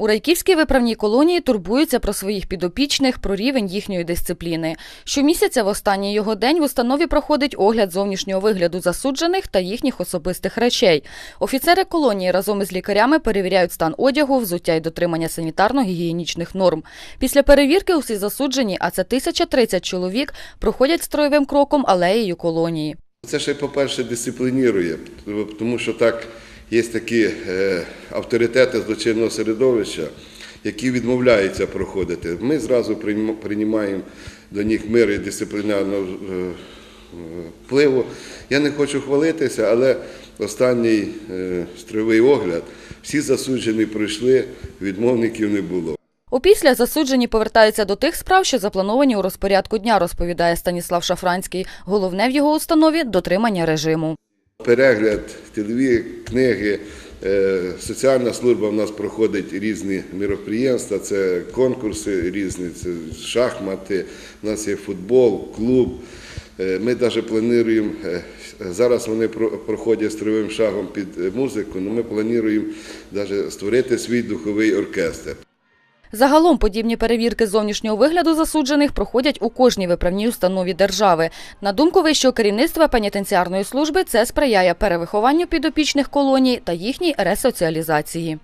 У Райківській виправній колонії турбуються про своїх підопічних, про рівень їхньої дисципліни. Щомісяця в останній його день в установі проходить огляд зовнішнього вигляду засуджених та їхніх особистих речей. Офіцери колонії разом із лікарями перевіряють стан одягу, взуття і дотримання санітарно-гігієнічних норм. Після перевірки усі засуджені, а це 1030 чоловік, проходять строєвим кроком алеєю колонії. Це ще, по-перше, дисциплінірує, тому що так є такі е, авторитети злочинного середовища, які відмовляються проходити. Ми зразу приймаємо до них мир і дисциплінарного е, впливу. Я не хочу хвалитися, але останній е, огляд всі засуджені пройшли, відмовників не було. Опісля засуджені повертаються до тих справ, що заплановані у розпорядку дня, розповідає Станіслав Шафранський. Головне в його установі дотримання режиму. Перегляд, телеві книги, е, соціальна служба в нас проходить різні міроприємства, це конкурси різні, це шахмати, у нас є футбол, клуб. Е, Ми навіть плануємо, е, зараз вони проходять строєвим шагом під музику, але ми плануємо навіть створити свій духовий оркестр. Загалом подібні перевірки зовнішнього вигляду засуджених проходять у кожній виправній установі держави. На думку вищого керівництва пенітенціарної служби, це сприяє перевихованню підопічних колоній та їхній ресоціалізації.